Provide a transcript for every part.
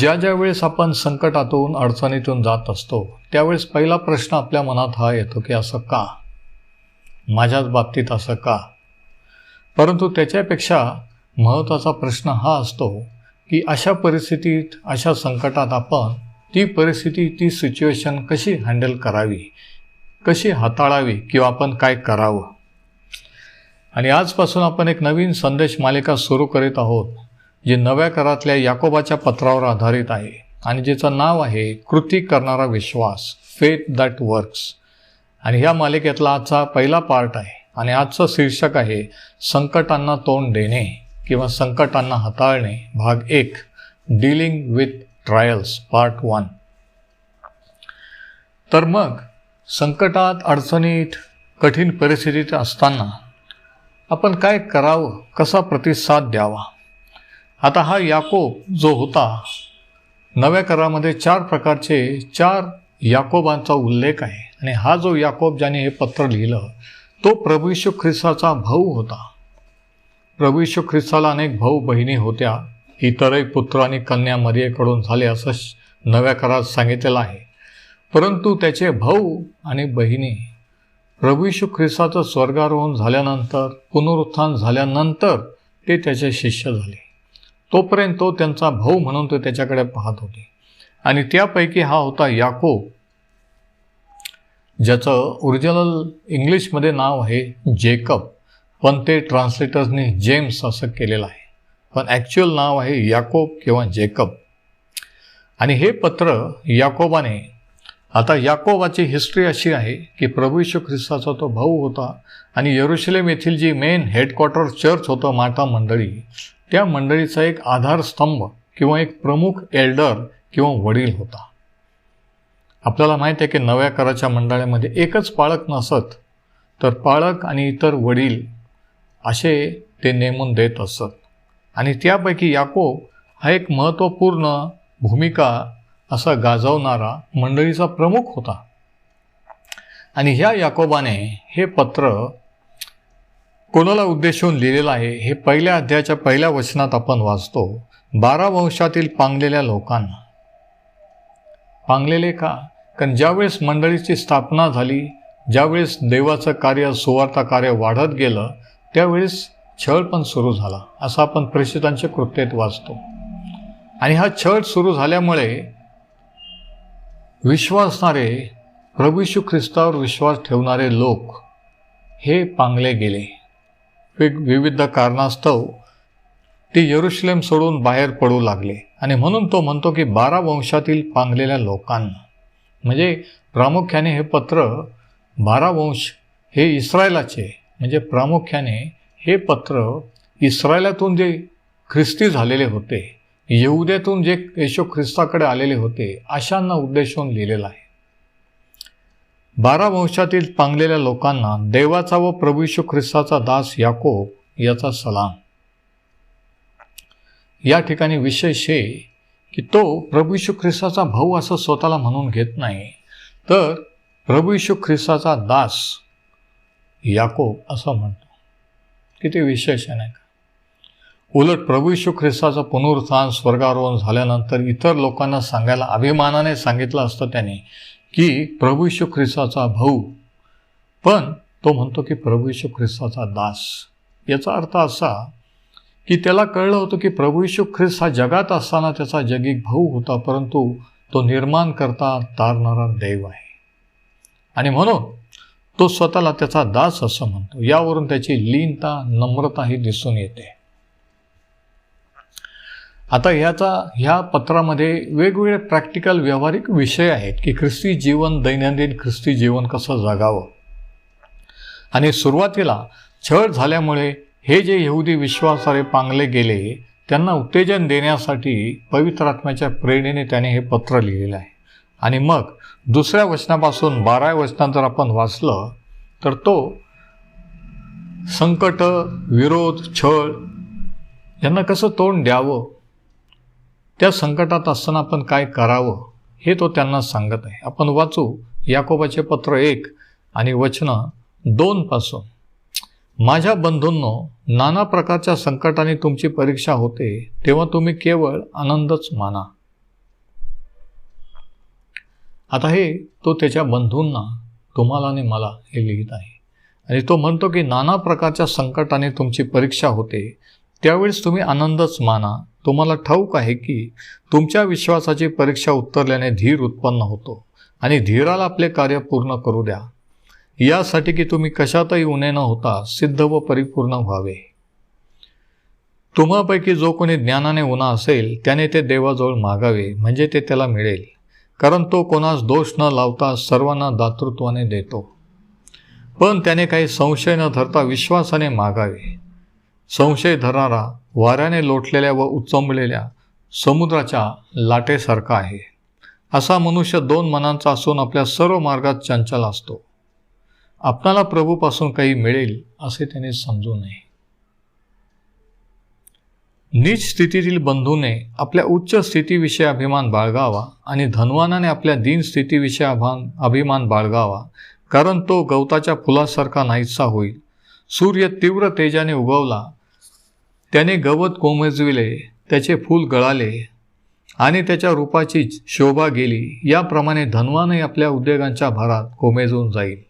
ज्या ज्या वेळेस आपण संकटातून अडचणीतून जात असतो त्यावेळेस पहिला प्रश्न आपल्या मनात हा येतो की असं का? माझ्याच बाबतीत असं का? परंतु त्याच्यापेक्षा महत्त्वाचा प्रश्न हा असतो की अशा परिस्थितीत अशा संकटात आपण ती परिस्थिती ती सिच्युएशन कशी हँडल करावी? कशी हाताळावी किंवा आपण काय करावं? आणि आजपासून आपण एक नवीन संदेश मालिका सुरू करीत आहोत. जे नव्या करातल्या याकोबाच्या पत्रावर आधारित आहे आणि ज्याचं नाव आहे कृती करणारा विश्वास फेथ दॅट वर्क्स आणि ह्या मालिकेतला आजचा पहिला पार्ट आहे आणि आजचं शीर्षक आहे संकटांना तोंड देणे किंवा संकटांना हाताळणे भाग एक dealing with trials part one तर मग संकटात अडचणीत कठीण परिस्थितीत असताना आपण काय करावं कसा प्रतिसाद द्यावा? आता हा याकोब जो होता नव्या करामध्ये चार प्रकारचे चार याकोबांचा उल्लेख आहे. आणि हा जो याकोब ज्याने हे पत्र लिहिलं तो प्रभू यीशू ख्रिस्ताचा भाऊ होता. प्रभू यीशू ख्रिस्ताला अनेक भाऊ बहिणी होत्या. इतरही पुत्र आणि कन्या मरियेकडून झाले असं श- नव्या करात सांगितलेलं आहे. परंतु त्याचे भाऊ आणि बहिणी प्रभू यीशू ख्रिस्ताचं स्वर्गारोहण झाल्यानंतर पुनरुत्थान झाल्यानंतर ते त्याचे शिष्य झाले. तोपर्यंत तो त्यांचा भाऊ म्हणून ते त्याच्याकडे पाहत होते. आणि त्यापैकी हा होता याकोब ज्याचं ओरिजिनल इंग्लिशमध्ये नाव आहे जेकब पण ते ट्रान्सलेटर्सनी जेम्स असं केलेलं आहे. पण ॲक्च्युअल नाव आहे याकोब किंवा जेकब आणि हे पत्र याकोबाने आता याकोबाची हिस्ट्री अशी आहे की प्रभू यशू ख्रिस्ताचा तो भाऊ होता आणि यरुशलेम येथील जी मेन हेडक्वार्टर चर्च होतं माटा मंडळी त्या मंडळीचा एक आधारस्तंभ किंवा एक प्रमुख एल्डर किंवा वडील होता. आपल्याला माहीत आहे की नव्या कराच्या मंडळामध्ये एकच पाळक नसत तर पाळक आणि इतर वडील असे ते नेमून देत असत. आणि त्यापैकी याकोब हा एक महत्त्वपूर्ण भूमिका असा गाजवणारा मंडळीचा प्रमुख होता. आणि ह्या याकोबाने हे पत्र कोणाला उद्देशून लिहिलेलं आहे हे पहिल्या अध्यायाच्या पहिल्या वचनात आपण वाचतो. बारा वंशातील पांगलेल्या लोकांना. पांगलेले का? कारण ज्यावेळेस मंडळीची स्थापना झाली ज्यावेळेस देवाचं कार्य सुवार्ता कार्य वाढत गेलं त्यावेळेस छळ पण सुरू झाला असं आपण प्रेषितांच्या कृत्येत वाचतो. आणि हा छळ सुरू झाल्यामुळे विश्वासणारे प्रभू ख्रिस्तावर विश्वास ठेवणारे लोक हे पांगले गेले. वेग विविध कारणास्तव ते यरुशलेम सोडून बाहेर पडू लागले. आणि म्हणून तो म्हणतो की बारा वंशातील पांगलेल्या लोकांना. म्हणजे प्रामुख्याने हे पत्र बारा वंश हे इस्रायलाचे म्हणजे प्रामुख्याने हे पत्र इस्रायलातून जे ख्रिस्ती झालेले होते येहुद्यातून जे येशू ख्रिस्ताकडे आलेले होते अशांना उद्देशून लिहिलेलं आहे. बारा वंशातील पांगलेल्या लोकांना देवाचा व प्रभू ख्रिस्ताचा दास याकोब याचा सलाम. या ठिकाणी विशेष हे की तो प्रभू ख्रिस्ताचा भाऊ असं स्वतःला म्हणून घेत नाही तर प्रभू यीशू ख्रिस्ताचा दास याकोब असं म्हणतो. किती विशेष आहे नाही का? उलट प्रभू यीशू ख्रिस्ताचं पुनरुत्थान स्वर्गारोहण झाल्यानंतर इतर लोकांना सांगायला अभिमानाने सांगितलं असतं त्याने की प्रभू यीशू ख्रिस्ताचा भाऊ. पण तो म्हणतो की प्रभू यीशू ख्रिस्ताचा दास. याचा अर्थ असा की त्याला कळलं होतं की प्रभू यीशू ख्रिस्त हा जगात असताना त्याचा जगिक भाऊ होता परंतु तो निर्माण करता तारणारा देव आहे. आणि म्हणून तो स्वतःला त्याचा दास असं म्हणतो. यावरून त्याची लीनता नम्रता ही दिसून येते. आता ह्याचा ह्या पत्रामध्ये वेगवेगळे प्रॅक्टिकल व्यावहारिक विषय आहेत की ख्रिस्ती जीवन दैनंदिन ख्रिस्ती जीवन कसं जगावं. आणि सुरुवातीला छळ झाल्यामुळे हे जे यहुदी विश्वासारे पांगले गेले त्यांना उत्तेजन देण्यासाठी पवित्र आत्म्याच्या प्रेरणेने त्याने हे पत्र लिहिलेलं आहे. आणि मग दुसऱ्या वचनापासून बाराव्या वचनात जर आपण वाचलं तर तो संकट विरोध छळ यांना कसं तोंड द्यावं? त्या संकटात असताना आपण काय करावं हे तो त्यांना सांगत आहे. आपण वाचू याकोबाचे पत्र एक आणि वचनं दोनपासून माझ्या बंधूंनो नाना प्रकारच्या संकटाने तुमची परीक्षा होते तेव्हा तुम्ही केवळ आनंदच माना. आता हे तो त्याच्या बंधूंना तुम्हाला आणि मला हे लिहित आहे. आणि तो म्हणतो की नाना प्रकारच्या संकटाने तुमची परीक्षा होते त्यावेळेस तुम्ही आनंदच माना. तुम्हाला ठाऊक आहे की तुमच्या विश्वासाची परीक्षा उत्तरल्याने धीर उत्पन्न होतो आणि धीराला आपले कार्य पूर्ण करू द्या. यासाठी की तुम्ही कशातही उणे न होता सिद्ध व परिपूर्ण व्हावे. तुम्हापैकी जो कोणी ज्ञानाने उन्हा असेल त्याने ते देवाजवळ मागावे म्हणजे ते त्याला मिळेल. कारण तो कोणास दोष न लावता सर्वांना दातृत्वाने देतो. पण त्याने काही संशय न धरता विश्वासाने मागावे. संशय धरणारा वाऱ्याने लोटलेल्या व उचंबलेल्या समुद्राच्या लाटेसारखा आहे. असा मनुष्य दोन मनांचा असून आपल्या सर्व मार्गात चंचल असतो. आपणाला प्रभूपासून काही मिळेल असे त्याने समजू नये. नीच स्थितीतील बंधूने आपल्या उच्च स्थितीविषयी अभिमान बाळगावा आणि धनवानाने आपल्या दीन स्थितीविषयी अभान अभिमान बाळगावा कारण तो गवताच्या फुलासारखा नाहीसा होईल. सूर्य तीव्र तेजाने उगवला त्याने गवत कोमेजविले त्याचे फूल गळाले आणि त्याच्या रूपाची शोभा गेली. याप्रमाणे धनवानही आपल्या उद्योगांच्या भारात कोमेजून जाईल.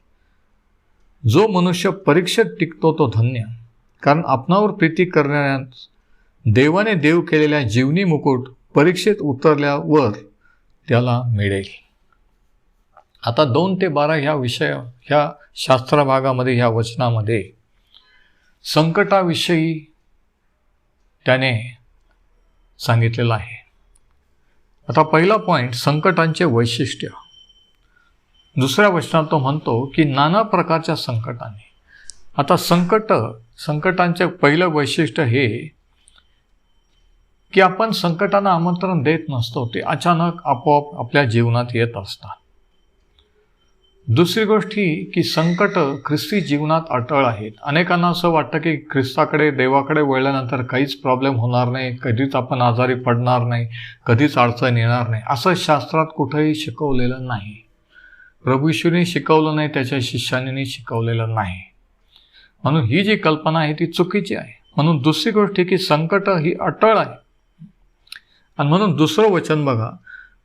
जो मनुष्य परीक्षेत टिकतो तो धन्य. कारण आपणावर प्रीती करणाऱ्या देवाने देव केलेल्या जीवनी मुकुट परीक्षेत उतरल्यावर त्याला मिळेल. आता दोन ते बारा ह्या विषय ह्या शास्त्रभागामध्ये ह्या वचनामध्ये संकटाविषयी त्याने सांगितलेलं आहे. आता पहिला पॉईंट संकटांचे वैशिष्ट्य. दुसऱ्या वचनात तो म्हणतो की नाना प्रकारच्या संकटाने. आता संकट संकटांचे पहिलं वैशिष्ट्य हे की आपण संकटांना आमंत्रण देत नसतो ते अचानक आपोआप आपल्या जीवनात येत असतात. दुसरी गोष्ट ही की संकट ख्रिस्ती जीवनात अटळ आहेत. अनेकांना असं वाटतं की ख्रिस्ताकडे देवाकडे वळल्यानंतर काहीच प्रॉब्लेम होणार नाही कधीच आपण आजारी पडणार नाही कधीच अडचण येणार नाही. असं शास्त्रात कुठंही शिकवलेलं नाही. प्रभूश्वरीने शिकवलं नाही त्याच्या शिष्याने शिकवलेलं नाही. म्हणून ही जी कल्पना आहे ती चुकीची आहे. म्हणून दुसरी गोष्ट की संकट ही अटळ आहे. आणि म्हणून दुसरं वचन बघा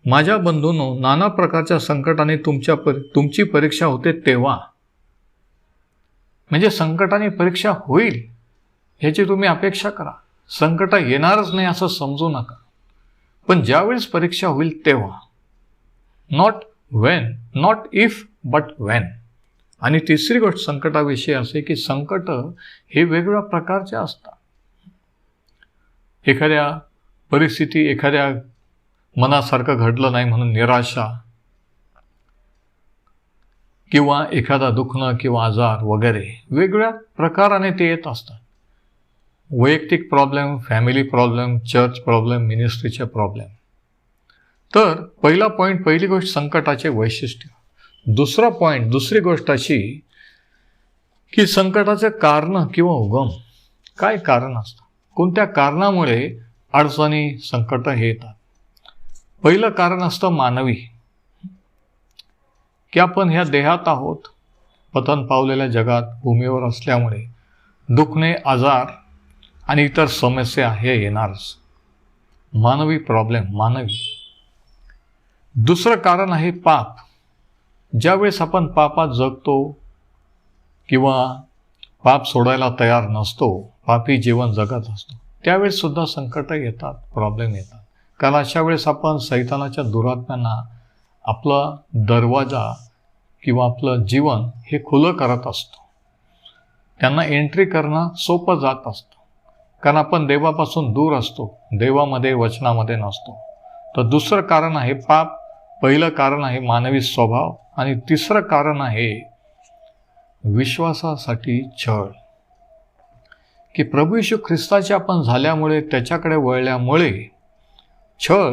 माझ्या बंधूंनो नाना प्रकारच्या संकटाने तुमच्या पर तुमची परीक्षा होते तेव्हा. म्हणजे संकटाने परीक्षा होईल ह्याची तुम्ही अपेक्षा करा. संकट येणारच नाही असं समजू नका. पण ज्यावेळेस परीक्षा होईल तेव्हा. Not when not if but when आणि तिसरी गोष्ट संकटाविषयी असे की संकट हे वेगवेगळ्या प्रकारचे असतात. एखाद्या परिस्थिती एखाद्या मनासारखं घडलं नाही म्हणून निराशा किंवा एखादा दुखणं किंवा आजार वगैरे वेगवेगळ्या प्रकाराने ते येत असतात. वैयक्तिक problem family problem church problem मिनिस्ट्रीचे problem तर पहिला पॉईंट पहिली गोष्ट संकटाचे वैशिष्ट्य. दुसरा पॉईंट दुसरी गोष्ट अशी की संकटाचे कारण किंवा उगम काय कारण असतं? कोणत्या कारणामुळे अडचणी संकट हे येतात? पहिलं कारण असतं मानवी. की आपण ह्या देहात आहोत पतन पावलेल्या जगात भूमीवर असल्यामुळे दुखणे आजार आणि इतर समस्या हे येणारच. मानवी प्रॉब्लेम मानवी. दुसरं कारण आहे पाप. ज्यावेळेस आपण पापात जगतो किंवा पाप सोडायला तयार नसतो पापी जीवन जगत असतो त्यावेळेस सुद्धा संकट येतात प्रॉब्लेम येतात. कारण अशा वेळेस आपण सैतानाच्या दुरात्म्यांना आपला दरवाजा किंवा आपलं जीवन हे खुलं करत असतो. त्यांना एंट्री करणं सोपं जात असतं. कारण आपण देवापासून दूर असतो देवामध्ये वचनामध्ये नसतो. तर दुसरं कारण आहे पाप पहिलं कारण आहे मानवी स्वभाव आणि तिसरं कारण आहे विश्वासासाठी छळ. की प्रभू यशू ख्रिस्ताचे आपण झाल्यामुळे त्याच्याकडे वळल्यामुळे छळ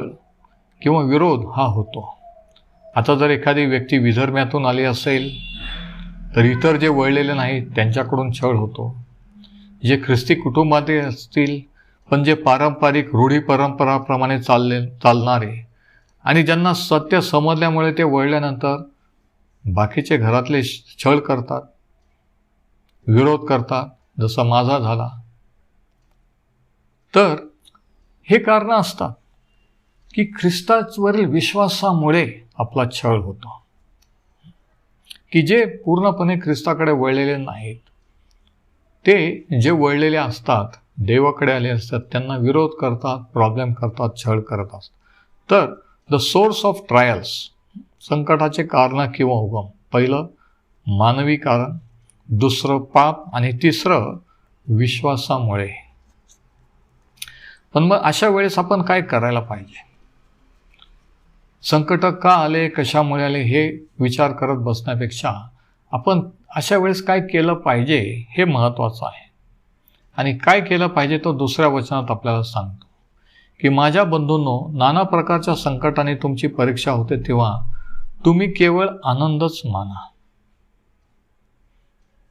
किंवा विरोध हा होतो. आता जर एखादी व्यक्ती विधर्म्यातून आली असेल तर इतर जे वळलेले नाहीत त्यांच्याकडून छळ होतो. जे ख्रिस्ती कुटुंबातील असतील पण जे पारंपरिक रूढी परंपराप्रमाणे चालले चालणारे आणि ज्यांना सत्य समजल्यामुळे ते वळल्यानंतर बाकीचे घरातले छळ करतात विरोध करतात जसा माझा झाला. तर हे कारणं असतात. की ख्रिस्तावरील विश्वासामुळे आपला छळ होतो. की जे पूर्णपणे ख्रिस्ताकडे वळलेले नाहीत ते जे वळलेले असतात देवाकडे आले असतात त्यांना विरोध करतात प्रॉब्लेम करतात छळ करत असतात. तर द सोर्स ऑफ ट्रायल्स संकटाचे कारण किंवा उगम. पहिलं मानवी कारण. दुसरं पाप. आणि तिसरं विश्वासामुळे. पण मग अशा वेळेस आपण काय करायला पाहिजे? संकट का आले कशामुळे आले हे विचार करत बसण्यापेक्षा आपण अशा वेळेस काय केलं पाहिजे हे महत्त्वाचं आहे. आणि काय केलं पाहिजे तो दुसऱ्या वचनात आपल्याला सांगतो. की माझ्या बंधूंनो नाना प्रकारच्या संकटाने तुमची परीक्षा होते तेव्हा तुम्ही केवळ आनंदच माना.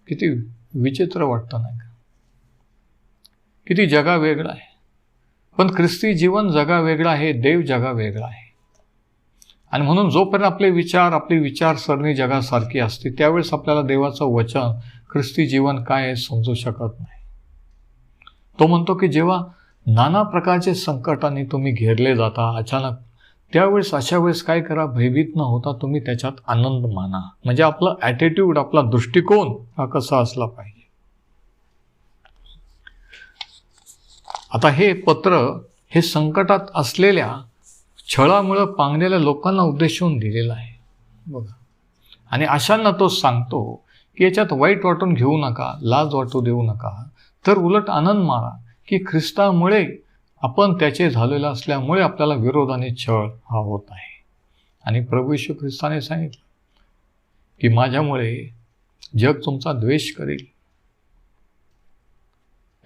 किती विचित्र वाटतं नाही का? किती जगा वेगळा आहे. पण ख्रिस्ती जीवन जगा वेगळा आहे देव जगा वेगळा आहे. आणि म्हणून जोपर्यंत आपले विचार आपली विचारसरणी जगासारखी असते त्यावेळेस आपल्याला देवाचं वचन ख्रिस्ती जीवन काय आहे समजू शकत नाही. तो म्हणतो की जेव्हा नाना प्रकारचे संकटांनी तुम्ही घेरले जाता अचानक त्यावेळेस अशा वेळेस काय करा भयभीत न होता तुम्ही त्याच्यात आनंद माना. म्हणजे आपलं ॲटिट्यूड आपला दृष्टिकोन हा कसा असला पाहिजे. आता हे पत्र हे संकटात असलेल्या छळामुळं पांगलेल्या लोकांना उद्देशून दिलेलं आहे. बघा. आणि अशांना तो सांगतो की याच्यात वाईट वाटून घेऊ नका लाज वाटू देऊ नका. तर उलट आनंद मारा की ख्रिस्तामुळे आपण त्याचे झालेलं असल्यामुळे आपल्याला विरोध आणि छळ हा होत आहे. आणि प्रभू यशू ख्रिस्ताने सांगितलं की माझ्यामुळे जग तुमचा द्वेष करेल.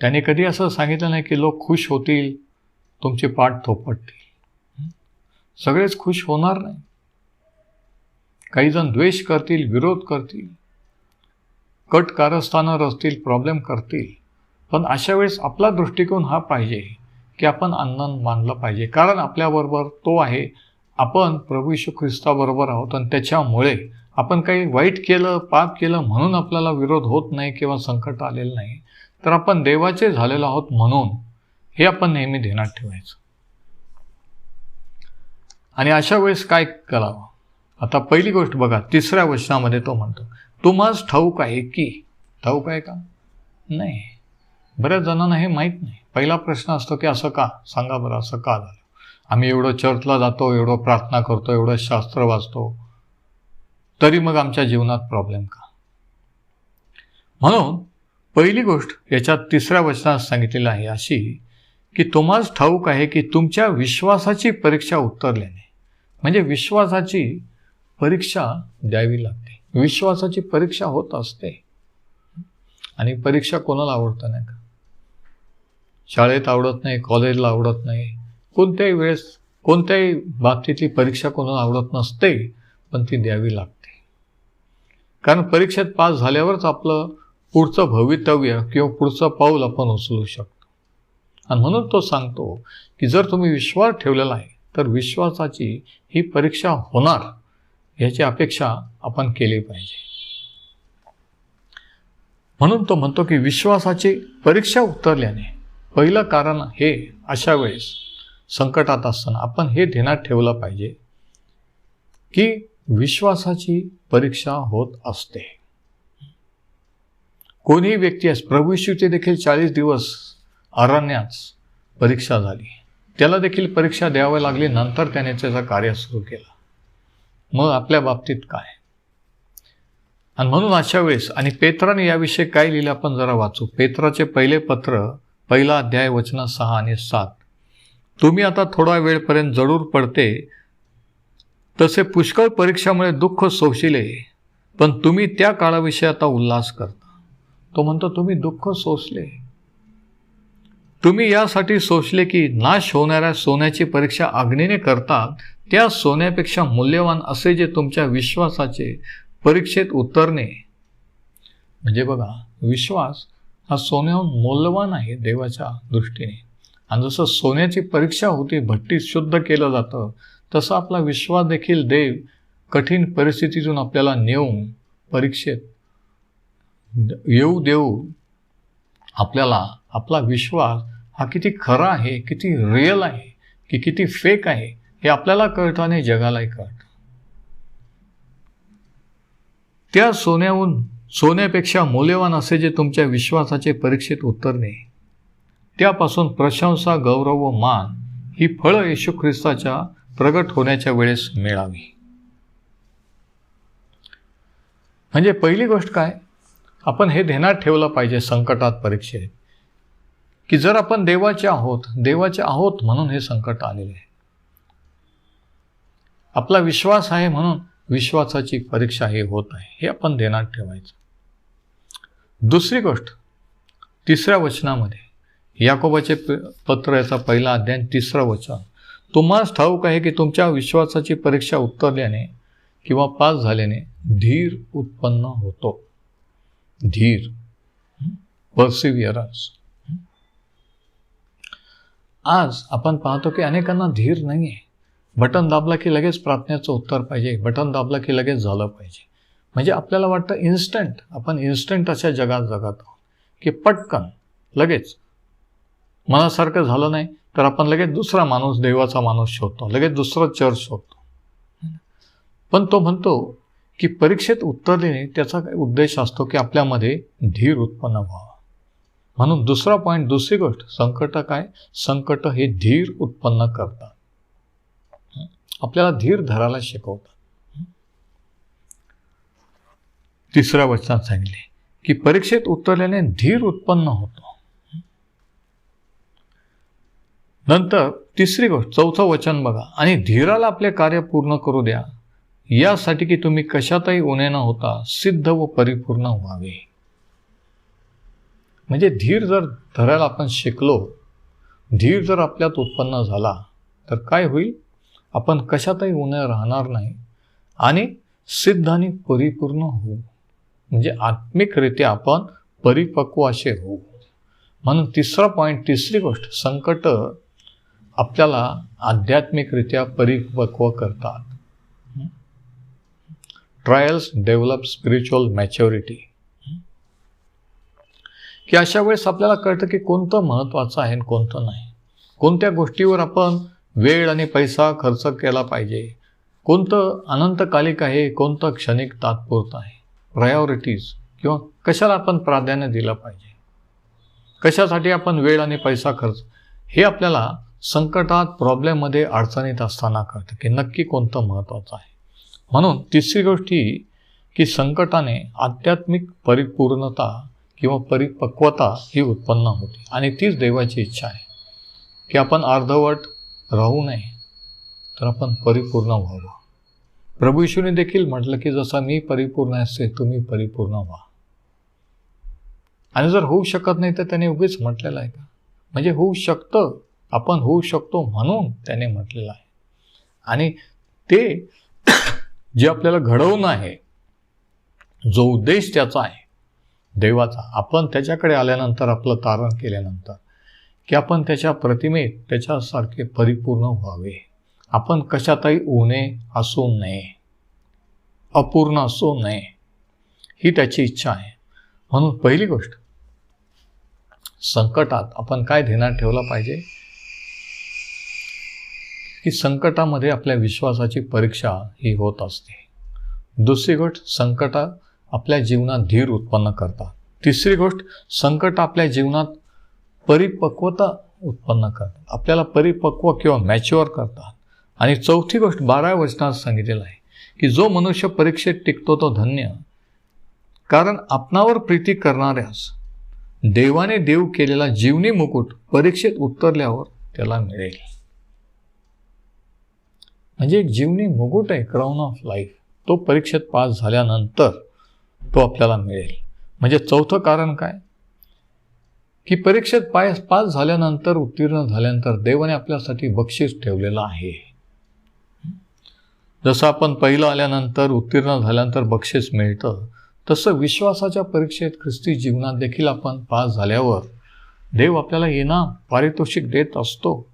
त्याने कधी असं सांगितलं नाही की लोक खुश होतील तुमची पाठ थोपटतील. सगळेच खुश होणार नाही. काही जण द्वेष करतील विरोध करतील कट कारस्थानं रचतील प्रॉब्लेम करतील. पण अशा वेळेस आपला दृष्टिकोन हा पाहिजे की आपण आनंद मानलं पाहिजे. कारण आपल्याबरोबर तो आहे. आपण प्रभू यशू ख्रिस्ताबरोबर आहोत आणि त्याच्यामुळे आपण काही वाईट केलं पाप केलं म्हणून आपल्याला विरोध होत नाही किंवा संकट आलेलं नाही. तर आपण देवाचे झालेलो आहोत म्हणून हे आपण नेहमी ध्यानात ठेवायचं. आणि अशा वेळेस काय करावं? आता पहिली गोष्ट बघा तिसऱ्या वचनामध्ये तो म्हणतो तुम्हाच ठाऊक आहे की? ठाऊक आहे का? नाही. बऱ्याच जणांना हे माहीत नाही. पहिला प्रश्न असतो की असं का? सांगा बरं असं का झालं? आम्ही एवढं चर्चला जातो एवढं प्रार्थना करतो एवढं शास्त्र वाचतो. तरी मग आमच्या जीवनात प्रॉब्लेम का? म्हणून पहिली गोष्ट याच्यात तिसऱ्या वचनात सांगितलेलं आहे अशी की तुम्हाच ठाऊक आहे की तुमच्या विश्वासाची परीक्षा उत्तरल्याने म्हणजे विश्वासाची परीक्षा द्यावी लागते. विश्वासाची परीक्षा होत असते. आणि परीक्षा कोणाला आवडतं नाही का? शाळेत आवडत नाही कॉलेजला आवडत नाही. कोणत्याही वेळेस कोणत्याही बाबतीतली परीक्षा कोणाला आवडत नसते पण ती द्यावी लागते. कारण परीक्षेत पास झाल्यावरच आपलं पुढचं भवितव्य किंवा पुढचं पाऊल आपण उचलू शकतो. आणि म्हणून तो सांगतो की जर तुम्ही विश्वास ठेवलेला आहे तर विश्वासाची ही परीक्षा होणार याची अपेक्षा आपण केली पाहिजे. म्हणून तो म्हणतो की विश्वासाची परीक्षा उतरल्याने पहिलं कारण हे अशा वेळेस संकटात असताना आपण हे ध्यानात ठेवलं पाहिजे की विश्वासाची परीक्षा होत असते. कोणीही व्यक्ती असं प्रभू देखील चाळीस दिवस अरण्यात परीक्षा झाली. त्याला देखील परीक्षा द्यावी लागली नंतर त्याने त्याचं कार्य सुरू केलं. मग आपल्या बाबतीत काय? आणि म्हणून अशा वेळेस आणि पेत्राने याविषयी काय लिहिलं आपण जरा वाचू. पेत्राचे पहिले पत्र पहिला अध्याय वचन सहा आणि सात. तुम्ही आता थोडा वेळपर्यंत जरूर पडते. तसे पुष्कळ परीक्षामुळे दुःख सोसले पण तुम्ही त्या काळाविषयी आता उल्हास करता. तो म्हणतो तुम्ही दुःख सोसले. तुम्ही यासाठी सोचले की नाश होणाऱ्या सोन्याची परीक्षा अग्नीने करतात त्या सोन्यापेक्षा मूल्यवान असे जे तुमच्या विश्वासाचे परीक्षेत उतरणे. म्हणजे बघा विश्वास हा सोन्याहून मौल्यवान आहे देवाच्या दृष्टीने. आणि जसं सोन्याची परीक्षा होती भट्टीत शुद्ध केलं जातं तसं आपला विश्वास देखील देव कठीण परिस्थितीतून आपल्याला नेऊन परीक्षेत येऊ देऊ आपल्याला आपला विश्वास हा किती खरा आहे किती रिअल आहे की किती फेक आहे हे आपल्याला कळतं आणि जगालाही कळतं. त्या सोन्याहून सोन्यापेक्षा मौल्यवान असे जे तुमच्या विश्वासाचे परीक्षेत उतरणे त्यापासून प्रशंसा गौरव व मान ही फळं येशू ख्रिस्ताच्या प्रगट होण्याच्या वेळेस मिळावी. म्हणजे पहिली गोष्ट काय? आपण हे ध्यानात ठेवलं पाहिजे संकटात परीक्षेत. की जर आपण देवाचे आहोत देवाचे आहोत म्हणून हे संकट आलेले आहे. आपला विश्वास आहे म्हणून विश्वासाची परीक्षा हे होत आहे हे आपण देण्यात ठेवायचं. दुसरी गोष्ट तिसऱ्या वचनामध्ये याकोबाचे पत्र याचा पहिला अध्याय तिसरं वचन. तुम्हाला ठाऊक आहे की तुमच्या विश्वासाची परीक्षा उत्तरल्याने किंवा पास झाल्याने धीर उत्पन्न होतो. धीर. पर्सिव्हिअरन्स आज आपण पाहतो की अनेकांना धीर नाही आहे बटन दाबला की लगेच प्रार्थनेचं उत्तर पाहिजे बटन दाबला की लगेच झालं पाहिजे. म्हणजे आपल्याला वाटतं इन्स्टंट आपण इन्स्टंट अशा जगात जगात आहोत की पटकन लगेच. मनासारखं झालं नाही तर आपण लगेच दुसरा माणूस देवाचा माणूस शोधतो लगेच दुसरं चर्च शोधतो. पण तो म्हणतो की परीक्षेत उत्तर देणे त्याचा उद्देश असतो की आपल्यामध्ये धीर उत्पन्न व्हावा. म्हणून दुसरा पॉईंट दुसरी गोष्ट संकट काय? संकट हे धीर उत्पन्न करतात. आपल्याला धीर धरायला शिकवतात. तिसऱ्या वचनात सांगितले की परीक्षेत उतरल्याने धीर उत्पन्न होतो. नंतर तिसरी गोष्ट चौथं वचन बघा. आणि धीराला आपले कार्य पूर्ण करू द्या. यासाठी की तुम्ही कशातही उणे न होता सिद्ध व परिपूर्ण व्हावे. म्हणजे धीर जर धरायला आपण शिकलो धीर जर आपल्यात उत्पन्न झाला तर काय होईल? आपण कशातही उन्हे राहणार नाही आणि सिद्ध आणि परिपूर्ण होऊ. म्हणजे आत्मिकरित्या आपण परिपक्व असे होऊ. म्हणून तिसरा पॉईंट तिसरी गोष्ट संकट आपल्याला आध्यात्मिकरित्या परिपक्व करतात. ट्रायल्स डेव्हलप स्पिरिच्युअल मॅच्युरिटी की अशा वेळेस आपल्याला कळतं की कोणतं महत्त्वाचं आहे आणि कोणतं नाही. कोणत्या गोष्टीवर आपण वेळ आणि पैसा खर्च केला पाहिजे? कोणतं अनंतकालिक आहे? कोणतं क्षणिक तात्पुरतं आहे? प्रायोरिटीज किंवा कशाला आपण प्राधान्य दिलं पाहिजे? कशासाठी आपण वेळ आणि पैसा खर्च? हे आपल्याला संकटात प्रॉब्लेममध्ये अडचणीत असताना कळतं की नक्की कोणतं महत्त्वाचं आहे. म्हणून तिसरी गोष्टी की संकटाने आध्यात्मिक परिपूर्णता किंवा परिपक्वता ही उत्पन्न होते. आणि तीच देवाची इच्छा आहे. की आपण अर्धवट राहू नये तर आपण परिपूर्ण व्हावं. प्रभू यशूने देखील म्हटलं की जसा मी परिपूर्ण असते तुम्ही परिपूर्ण व्हा. आणि जर होऊ शकत नाही तर त्याने उगीच म्हटलेलं आहे का? म्हणजे होऊ शकतं आपण होऊ शकतो म्हणून त्याने म्हटलेलं आहे. आणि ते जे आपल्याला घडवणं आहे जो उद्देश त्याचा आहे देवाचा. आपण त्याच्याकडे आल्यानंतर आपलं तारण केल्यानंतर की आपण त्याच्या प्रतिमेत त्याच्यासारखे परिपूर्ण व्हावे. आपण कशातही उणे असू नये अपूर्ण असू नये ही त्याची इच्छा आहे. म्हणून पहिली गोष्ट संकटात आपण काय ध्यानात ठेवलं पाहिजे? की संकटामध्ये आपल्या विश्वासाची परीक्षा ही होत असते. दुसरी गोष्ट संकटात आपल्या जीवनात धीर उत्पन्न करतात. तिसरी गोष्ट संकट आपल्या जीवनात परिपक्वता उत्पन्न करतात. आपल्याला परिपक्व किंवा मॅच्युअर करतात. आणि चौथी गोष्ट बाराव्या वचनात सांगितलेलं आहे की जो मनुष्य परीक्षेत टिकतो तो धन्य. कारण आपणावर प्रीती करणाऱ्यास देवाने देव केलेला जीवनी मुकुट परीक्षेत उतरल्यावर त्याला मिळेल. म्हणजे एक जीवनी मुकुट आहे क्राऊन ऑफ लाईफ तो परीक्षेत पास झाल्यानंतर तो आपल्याला मिळेल. म्हणजे चौथं कारण काय? की परीक्षेत पाय पास झाल्यानंतर उत्तीर्ण झाल्यानंतर देवाने आपल्यासाठी बक्षीस ठेवलेलं आहे. जसं आपण पहिलं आल्यानंतर उत्तीर्ण झाल्यानंतर बक्षीस मिळतं तसं विश्वासाच्या परीक्षेत ख्रिस्ती जीवनात देखील आपण पास झाल्यावर देव आपल्याला इनाम पारितोषिक देत असतो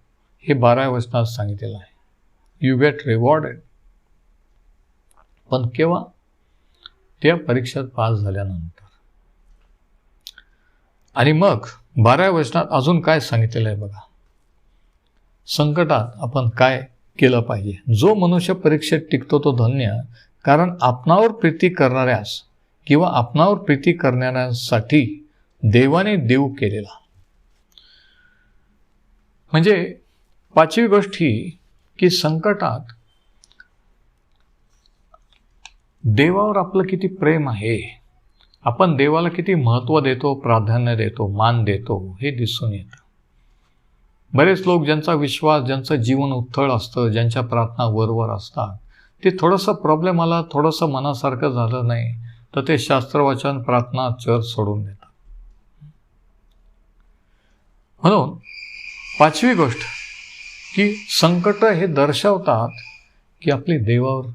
हे बारा वचनात सांगितलेलं आहे. यू गेट रिवॉर्डेड पण केव्हा? त्या परीक्षेत पास झाल्यानंतर. आणि मग बाराव्या वचनात अजून काय सांगितलेलं आहे बघा. संकटात आपण काय केलं पाहिजे? जो मनुष्य परीक्षेत टिकतो तो धन्य कारण आपणावर प्रीती करणाऱ्यास किंवा आपणावर प्रीती करणाऱ्यांसाठी देवाने देव केलेला. म्हणजे पाचवी गोष्ट ही की संकटात देवावर आपलं किती प्रेम आहे आपण देवाला किती महत्त्व देतो प्राधान्य देतो मान देतो हे दिसून येतं. बरेच लोक ज्यांचा विश्वास ज्यांचं जीवन उत्थळ असतं ज्यांच्या प्रार्थना वरवर असतात ते थोडंसं प्रॉब्लेम आला थोडंसं मनासारखं झालं नाही तर ते शास्त्रवाचन प्रार्थना चर्च सोडून देतात. म्हणून पाचवी गोष्ट की संकट हे दर्शवतात की आपली देवावर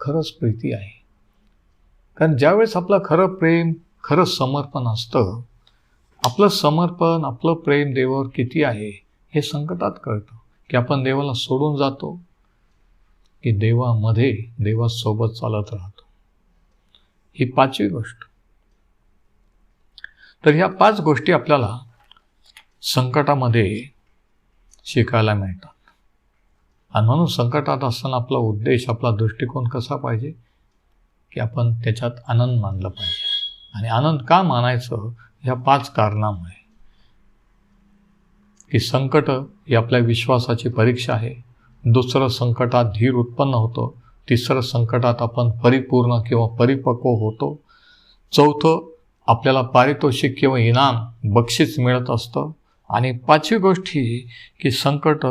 खरंच प्रीती आहे. कारण ज्यावेळेस आपलं खरं प्रेम खरं समर्पण असतं आपलं समर्पण आपलं प्रेम देवावर किती आहे हे संकटात कळतं. की आपण देवाला सोडून जातो की देवामध्ये देवासोबत चालत राहतो. ही पाचवी गोष्ट. तर ह्या पाच गोष्टी आपल्याला संकटामध्ये शिकायला मिळतात. आणि म्हणून संकटात असताना आपला उद्देश आपला दृष्टिकोन कसा पाहिजे की आपण त्याच्यात आनंद मानला पाहिजे. आणि आनंद का मानायचं? ह्या पाच कारणामुळे. की संकट ही आपल्या विश्वासाची परीक्षा आहे. दुसरं संकटात धीर उत्पन्न होतो. तिसरं संकटात आपण परिपूर्ण किंवा परिपक्व होतो. चौथं आपल्याला पारितोषिक किंवा इनाम बक्षीस मिळत असतं. आणि पाचवी गोष्ट ही की संकट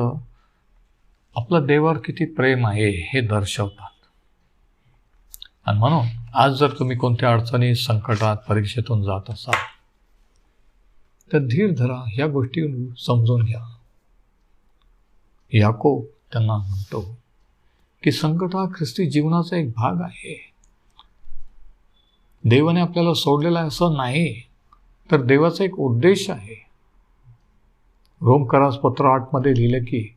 आपलं देवावर किती प्रेम आहे हे दर्शवतात. आणि म्हणून आज जर तुम्ही कोणत्या अडचणी संकटात परीक्षेतून जात असाल तर धीर धरा ह्या गोष्टी समजून घ्या. याको त्यांना म्हणतो की संकट हा ख्रिस्ती जीवनाचा एक भाग आहे. देवाने आपल्याला सोडलेला आहे असं नाही तर देवाचा एक उद्देश आहे. रोमकरास पत्र आठमध्ये लिहिलं की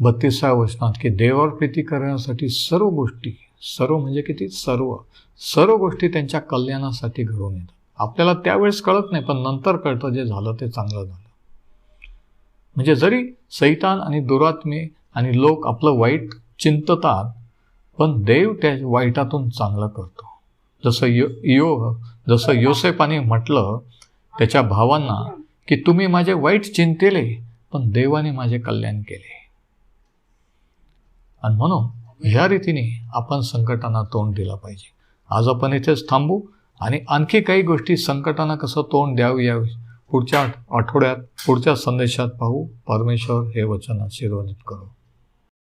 बत्तीसाव्या वचनात की देवावर प्रीती करण्यासाठी सर्व गोष्टी सर्व म्हणजे किती? सर्व. सर्व गोष्टी त्यांच्या कल्याणासाठी घडून येतात. आपल्याला त्यावेळेस कळत नाही पण नंतर कळतं जे झालं ते चांगलं झालं. म्हणजे जरी सैतान आणि दुरात्मे आणि लोक आपलं वाईट चिंततात पण देव त्या वाईटातून चांगलं करतो. जसं यो यो जसं योसेपाने म्हटलं त्याच्या भावांना की तुम्ही माझे वाईट चिंतेले पण देवाने माझे कल्याण केले. आणि म्हणून ह्या रीतीने आपण संकटांना तोंड दिलं पाहिजे. आज आपण इथेच थांबू आणि आणखी काही गोष्टी संकटांना कसं तोंड द्यावं यावे पुढच्या आठवड्यात पुढच्या संदेशात पाहू. परमेश्वर हे वचन आशीर्वादित करू.